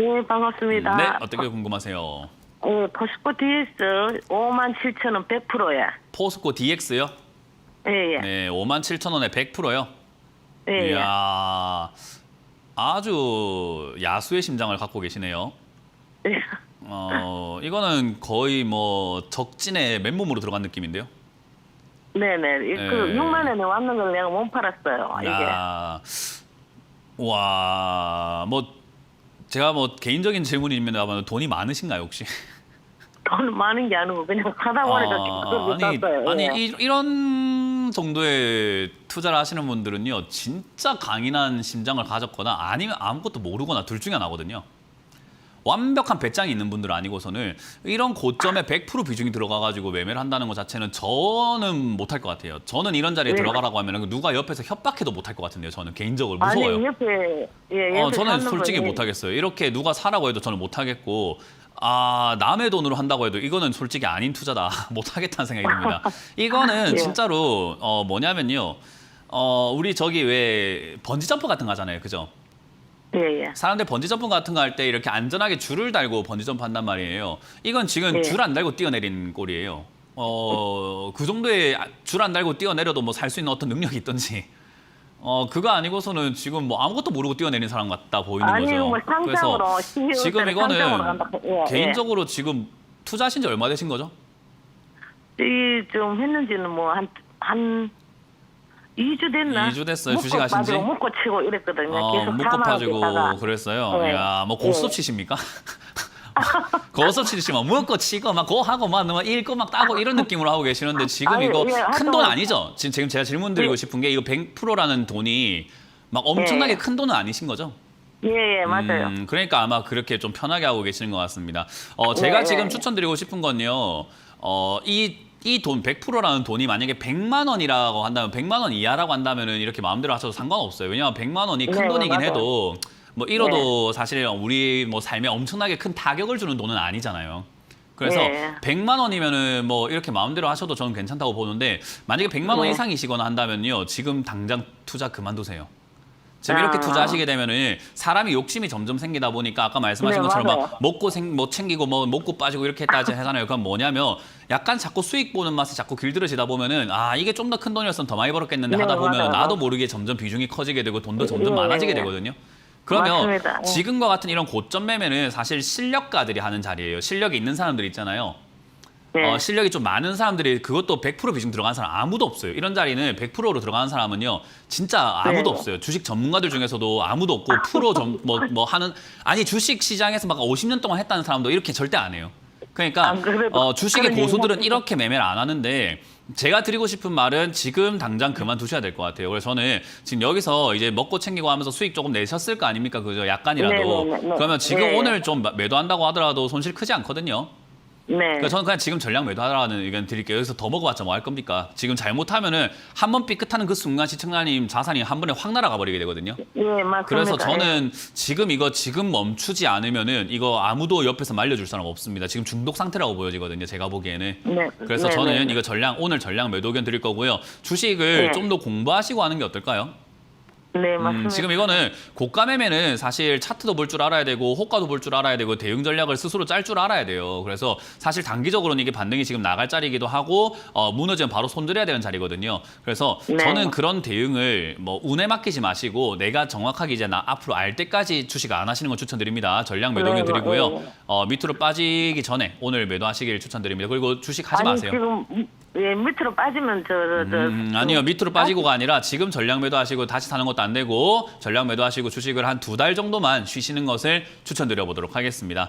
예, 반갑습니다. 네, 어떻게 궁금하세요? 예, 포스코 DS 5만 7천 원 100%예. 포스코 DX요? 예, 예. 네, 5만 7천 원에 100%요. 예, 예. 이야, 아주 야수의 심장을 갖고 계시네요. 예. 어, 이거는 거의 뭐 적진의 맨몸으로 들어간 느낌인데요. 네네. 이- 그 예. 6만 원에 왔는 걸 내가 못 팔았어요. 이게. 야, 와, 뭐 제가 뭐 개인적인 질문이면 돈이 많으신가요 혹시? 돈 많은 게 아니고 그냥 사다 보니까 그걸 아니, 샀어요. 아니 예. 이, 이런 정도의 투자를 하시는 분들은요, 진짜 강인한 심장을 가졌거나 아니면 아무것도 모르거나 둘 중에 하나거든요. 완벽한 배짱이 있는 분들 아니고서는 이런 고점에 100% 비중이 들어가가지고 매매를 한다는 것 자체는 저는 못할 것 같아요. 저는 이런 자리에 네. 들어가라고 하면 누가 옆에서 협박해도 못할 것 같은데요. 저는 개인적으로 아니 무서워요. 옆에 예, 어, 옆에 저는 사는 솔직히 분이 못하겠어요. 이렇게 누가 사라고 해도 저는 못하겠고, 아, 남의 돈으로 한다고 해도 이거는 솔직히 아닌 투자다. 못하겠다는 생각이 듭니다. 이거는 예. 진짜로, 어, 뭐냐면요. 어, 우리 저기 왜 번지점프 같은 거 하잖아요. 그죠? 예, 예. 사람들 번지점프 같은 거 할 때 이렇게 안전하게 줄을 달고 번지점프 한단 말이에요. 이건 지금 예. 줄 안 달고 뛰어내린 꼴이에요. 어, 그 정도의 줄 안 달고 뛰어내려도 뭐 살 수 있는 어떤 능력이 있던지. 어, 그거 아니고서는 지금 뭐 아무것도 모르고 뛰어내린 사람 같다 보이는 아니 거죠. 뭐 상장으로 CEO 지금 이거는 간다. 예, 개인적으로 지금 투자하신 지 얼마 되신 거죠? 예. 이좀 했는지는 뭐 한 한 2주 됐나? 2주 됐어요, 묶고 주식 하신 지? 빠지고 묶고 치고 이랬거든요. 어, 계속 묶고 사망하고 파지고 있다가. 그랬어요. 네. 야, 뭐 고스톱 치십니까? 고스톱 치시면 묶고 치고 막 고 하고 막 막 읽고 막 따고 이런 느낌으로 하고 계시는데 지금 아니, 이거 예, 큰 하여튼- 돈 아니죠? 지금 지금 제가 질문 드리고 예. 싶은 게 이거 100%라는 돈이 막 엄청나게 예. 큰 돈은 아니신 거죠? 예, 예, 맞아요. 음, 그러니까 아마 그렇게 좀 편하게 하고 계시는 것 같습니다. 어, 제가 예, 지금 예. 추천드리고 싶은 건요. 어, 이 이 돈 100%라는 돈이 만약에 100만 원이라고 한다면 100만 원 이하라고 한다면은 이렇게 마음대로 하셔도 상관없어요. 왜냐하면 100만 원이 큰 네, 돈이긴 맞아요. 해도 뭐 이러도 사실 우리 뭐 삶에 엄청나게 큰 타격을 주는 돈은 아니잖아요. 그래서 예. 100만 원이면은 뭐 이렇게 마음대로 하셔도 저는 괜찮다고 보는데 만약에 100만 원 네. 이상이시거나 한다면요. 지금 당장 투자 그만두세요. 이렇게 아. 투자하시게 되면은 사람이 욕심이 점점 생기다 보니까 아까 말씀하신 네, 것처럼 맞아요. 막 먹고 생, 뭐 챙기고 뭐 먹고 빠지고 이렇게 했다 하잖아요. 그건 뭐냐면 약간 자꾸 수익 보는 맛이 자꾸 길들여지다 보면은 아 이게 좀 더 큰 돈이었으면 더 많이 벌었겠는데 네, 하다 보면 맞아요. 나도 모르게 점점 비중이 커지게 되고 돈도 점점 예, 많아지게 예. 되거든요. 그러면 맞습니다. 예. 지금과 같은 이런 고점 매매는 사실 실력가들이 하는 자리예요. 실력이 있는 사람들 있잖아요. 예. 어, 실력이 좀 많은 사람들이 그것도 100% 비중 들어간 사람 아무도 없어요. 이런 자리는 100%로 들어가는 사람은요, 진짜 아무도 네. 없어요. 주식 전문가들 중에서도 아무도 없고 프로 전, 뭐, 뭐 하는 아니 주식 시장에서 막 50년 동안 했다는 사람도 이렇게 절대 안 해요. 그러니까 어, 주식의 고수들은 이렇게 매매를 안 하는데 제가 드리고 싶은 말은 지금 당장 그만두셔야 될 것 같아요. 그래서 저는 지금 여기서 이제 먹고 챙기고 하면서 수익 조금 내셨을 거 아닙니까? 그죠? 약간이라도. 네, 네, 네, 네. 그러면 지금 네. 오늘 좀 매도한다고 하더라도 손실 크지 않거든요. 네. 그러니까 저는 그냥 지금 전략 매도하라는 의견 드릴게요. 여기서 더 먹어봤자 뭐 할 겁니까? 지금 잘못하면은 한 번 삐끗하는 그 순간 시청자님 자산이 한 번에 확 날아가 버리게 되거든요. 예, 맞습니다. 그래서 예. 저는 지금 이거 지금 멈추지 않으면은 이거 아무도 옆에서 말려줄 사람 없습니다. 지금 중독 상태라고 보여지거든요. 제가 보기에는. 네. 그래서 네, 저는 네. 이거 전략 오늘 전략 매도 의견 드릴 거고요. 주식을 네. 좀더 공부하시고 하는 게 어떨까요? 네, 음, 맞습니다. 지금 이거는 고가 매매는 사실 차트도 볼 줄 알아야 되고 호가도 볼 줄 알아야 되고 대응 전략을 스스로 짤 줄 알아야 돼요. 그래서 사실 단기적으로는 이게 반등이 지금 나갈 자리이기도 하고 어, 무너지면 바로 손들어야 되는 자리거든요. 그래서 네. 저는 그런 대응을 뭐 운에 맡기지 마시고 내가 정확하게 이제 나 앞으로 알 때까지 주식 안 하시는 걸 추천드립니다. 전략 매도 네, 드리고요. 네. 어, 밑으로 빠지기 전에 오늘 매도하시길 추천드립니다. 그리고 주식 하지 아니, 마세요. 지금 예, 밑으로 빠지면 저, 저, 저 음, 아니요 밑으로 빠지고가 아니라 지금 전략 매도하시고 다시 사는 것도 안 되고 전략 매도하시고 주식을 한 두 달 정도만 쉬시는 것을 추천드려 보도록 하겠습니다.